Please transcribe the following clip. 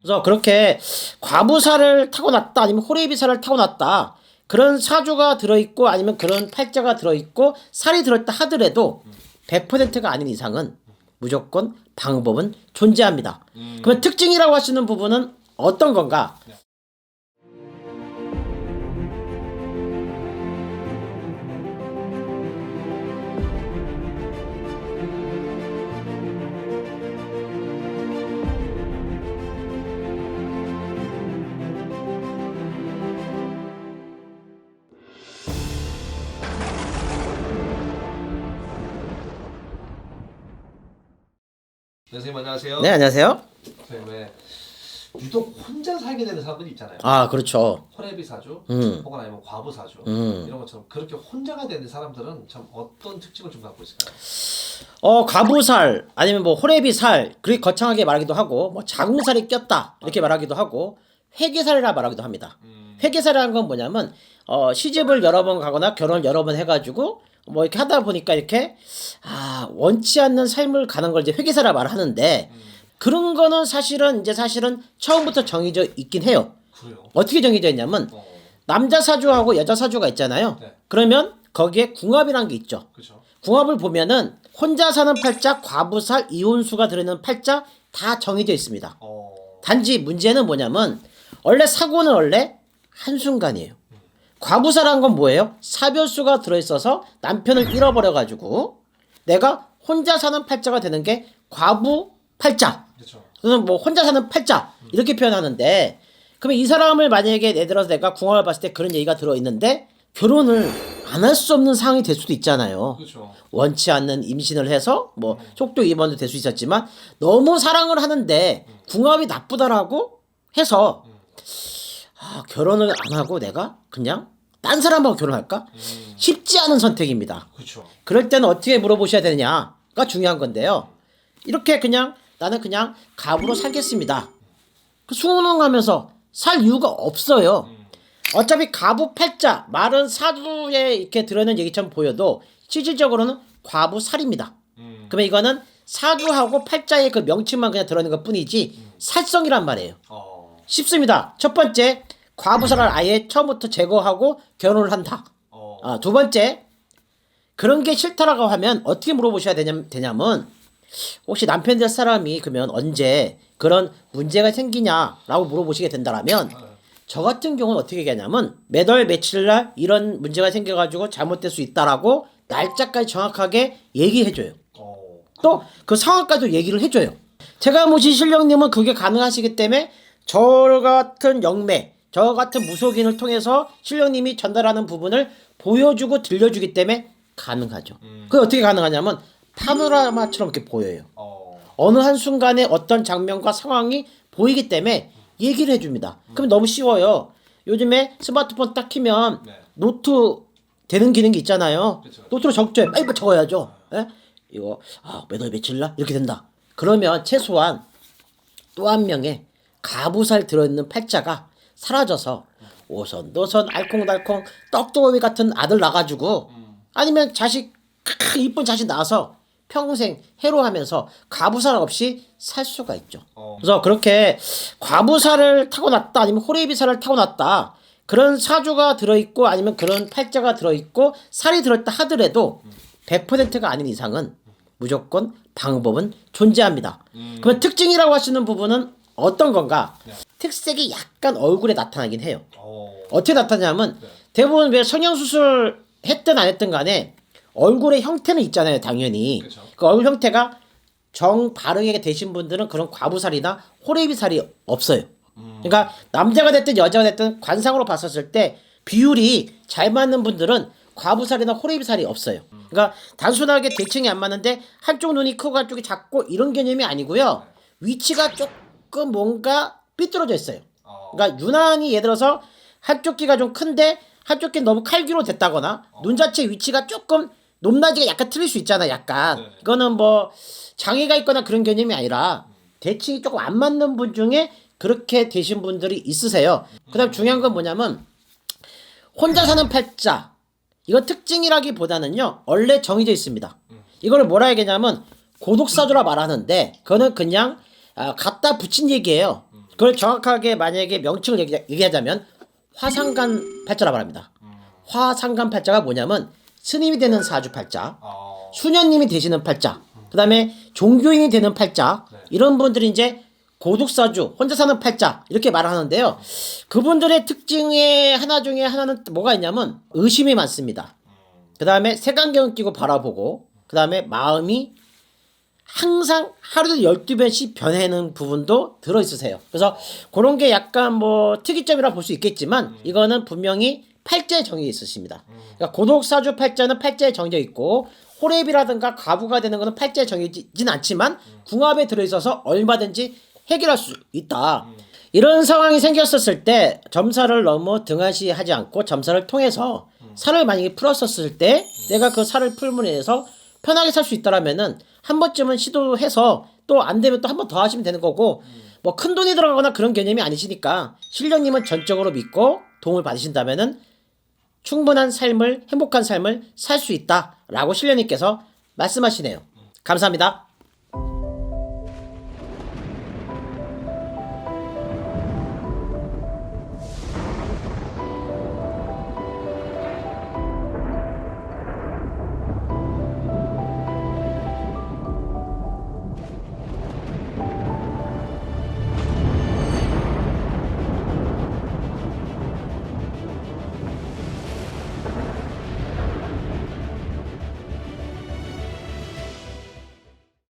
그래서 그렇게 과부살을 타고났다 아니면 호레비살을 타고났다 그런 사주가 들어있고 아니면 그런 팔자가 들어있고 살이 들어있다 하더라도 100%가 아닌 이상은 무조건 방법은 존재합니다. 그러면 특징이라고 하시는 부분은 어떤 건가? 선생님 안녕하세요. 네 안녕하세요. 선생님 왜 유독 혼자 살게 되는 사람들이 있잖아요. 아 그렇죠. 호레비 사주, 음. 혹은 아니면 과부 사주 음. 이런 것처럼 그렇게 혼자가 되는 사람들은 참 어떤 특징을 좀 갖고 있을까요? 어 과부살 아니면 뭐 호레비살 그렇게 거창하게 말하기도 하고 뭐 자궁살이 꼈다 이렇게 말하기도 하고 회계살이라 말하기도 합니다. 회계살이라는 건 뭐냐면 어 시집을 여러 번 가거나 결혼을 여러 번 해가지고 뭐 이렇게 하다 보니까 이렇게 아 원치 않는 삶을 가는 걸 이제 회계사라 말하는데 그런 거는 사실은 이제 사실은 처음부터 정해져 있긴 해요. 그래요. 어떻게 정해져 있냐면 어, 남자 사주하고 여자 사주가 있잖아요. 네. 그러면 거기에 궁합이란 게 있죠. 그렇죠. 궁합을 보면은 혼자 사는 팔자, 과부살, 이혼수가 들어있는 팔자 다 정해져 있습니다. 어, 단지 문제는 뭐냐면 원래 사고는 원래 한순간이에요. 과부살한 건 뭐예요? 사별수가 들어있어서 남편을 잃어버려가지고 내가 혼자 사는 팔자가 되는 게 과부 팔자. 그렇죠. 그래서 뭐 혼자 사는 팔자 이렇게 표현하는데 그러면 이 사람을 만약에 예를 들어서 내가 궁합을 봤을 때 그런 얘기가 들어있는데 결혼을 안 할 수 없는 상황이 될 수도 있잖아요. 그렇죠. 원치 않는 임신을 해서 뭐 속도 입원도 될 수 있었지만 너무 사랑을 하는데 궁합이 나쁘다라고 해서 아, 결혼을 안 하고 내가 그냥 딴 사람하고 결혼할까? 쉽지 않은 선택입니다. 그렇죠. 그럴 때는 어떻게 물어보셔야 되느냐가 중요한 건데요. 이렇게 그냥 나는 그냥 갑으로 살겠습니다. 그 수능하면서 살 이유가 없어요. 어차피 가부 팔자 말은 사주에 이렇게 들어있는 얘기처럼 보여도 실질적으로는 과부 살입니다. 음. 그러면 이거는 사주하고 팔자의 그 명칭만 그냥 들어있는 것 뿐이지 살성이란 말이에요. 어, 쉽습니다. 첫 번째 과부살을 아예 처음부터 제거하고 결혼을 한다. 어, 아, 두 번째 그런 게 싫다라고 하면 어떻게 물어보셔야 되냐, 되냐 면 혹시 남편 될 사람이 그러면 언제 그런 문제가 생기냐라고 물어보시게 된다라면 저 같은 경우는 어떻게 얘기하냐면 매달 며칠 날 이런 문제가 생겨가지고 잘못될 수 있다라고 날짜까지 정확하게 얘기해줘요. 어, 또그 상황까지도 얘기를 해줘요. 제가 모신 신령님은 그게 가능하시기 때문에 저 같은 영매, 저 같은 무속인을 통해서 신령님이 전달하는 부분을 보여주고 들려주기 때문에 가능하죠. 그게 어떻게 가능하냐면 파노라마처럼 이렇게 보여요. 어, 어느 한 순간에 어떤 장면과 상황이 보이기 때문에 얘기를 해줍니다. 그럼 너무 쉬워요. 요즘에 스마트폰 딱 키면 네. 노트 되는 기능이 있잖아요. 그쵸. 노트로 적죠. 빨리 적어야죠. 예? 이거 아, 몇월 며칠 날 이렇게 된다. 그러면 최소한 또 한 명의 가부살 들어있는 팔자가 사라져서 오선도선 알콩달콩 떡두꺼비 같은 아들 나가지고 아니면 자식 크, 이쁜 자식 낳아서 평생 해로하면서 가부살 없이 살 수가 있죠. 어. 그래서 그렇게 과부살을 타고났다 아니면 호레비살을 타고났다 그런 사주가 들어있고 아니면 그런 팔자가 들어있고 살이 들어있다 하더라도 100%가 아닌 이상은 무조건 방법은 존재합니다. 그러면 특징이라고 하시는 부분은 어떤 건가? 특색이 약간 얼굴에 나타나긴 해요. 어, 어떻게 나타나냐면 대부분 왜 성형수술 했든 안 했든 간에 얼굴의 형태는 있잖아요 당연히. 그쵸. 그 얼굴 형태가 정 바르게 되신 분들은 그런 과부살이나 호레비살이 없어요. 그러니까 남자가 됐든 여자가 됐든 관상으로 봤었을 때 비율이 잘 맞는 분들은 과부살이나 호레비살이 없어요. 그러니까 단순하게 대칭이 안 맞는데 한쪽 눈이 크고 한쪽이 작고 이런 개념이 아니고요. 위치가 조금 뭔가 삐뚤어져 있어요. 어, 그러니까 유난히 예를 들어서 한쪽 귀가 좀 큰데 한쪽 귀는 너무 칼귀로 됐다거나 눈 자체 위치가 조금 높낮이가 약간 틀릴 수 있잖아 약간. 네. 이거는 뭐 장애가 있거나 그런 개념이 아니라 대칭이 조금 안 맞는 분 중에 그렇게 되신 분들이 있으세요. 그다음 중요한 건 뭐냐면 혼자 사는 팔자. 이거 특징이라기보다는요 원래 정해져 있습니다. 이거를 뭐라 해야겠냐면 고독사주라 말하는데 그거는 그냥 아, 갖다 붙인 얘기예요 그걸 정확하게 만약에 명칭을 얘기, 얘기하자면 화상간 팔자라고 합니다. 화상간 팔자가 뭐냐면 스님이 되는 사주 팔자, 어. 수녀님이 되시는 팔자, 그 다음에 종교인이 되는 팔자, 네. 이런 분들이 이제 고독사주, 혼자 사는 팔자, 이렇게 말을 하는데요. 그분들의 특징의 하나 중에 하나는 뭐가 있냐면 의심이 많습니다. 그 다음에 색안경 끼고 바라보고, 그 다음에 마음이 항상 하루에 12번씩 변해는 부분도 들어있으세요. 그래서 그런 게 약간 뭐 특이점이라 볼 수 있겠지만 이거는 분명히 팔자에 정해 있으십니다. 그러니까 고독사주 팔자는 팔자에 정해져 있고 호랩이라든가 가부가 되는 거는 팔자에 정해지진 않지만 궁합에 들어있어서 얼마든지 해결할 수 있다. 이런 상황이 생겼었을 때 점사를 너무 등한시하지 않고 점사를 통해서 살을 만약에 풀었었을 때 내가 그 살을 풀므로 인해서 편하게 살 수 있다라면은 한 번쯤은 시도해서 또 안 되면 또 한 번 더 하시면 되는 거고 뭐 큰 돈이 들어가거나 그런 개념이 아니시니까 실령님은 전적으로 믿고 도움을 받으신다면은 충분한 삶을 행복한 삶을 살 수 있다라고 실령님께서 말씀하시네요. 감사합니다.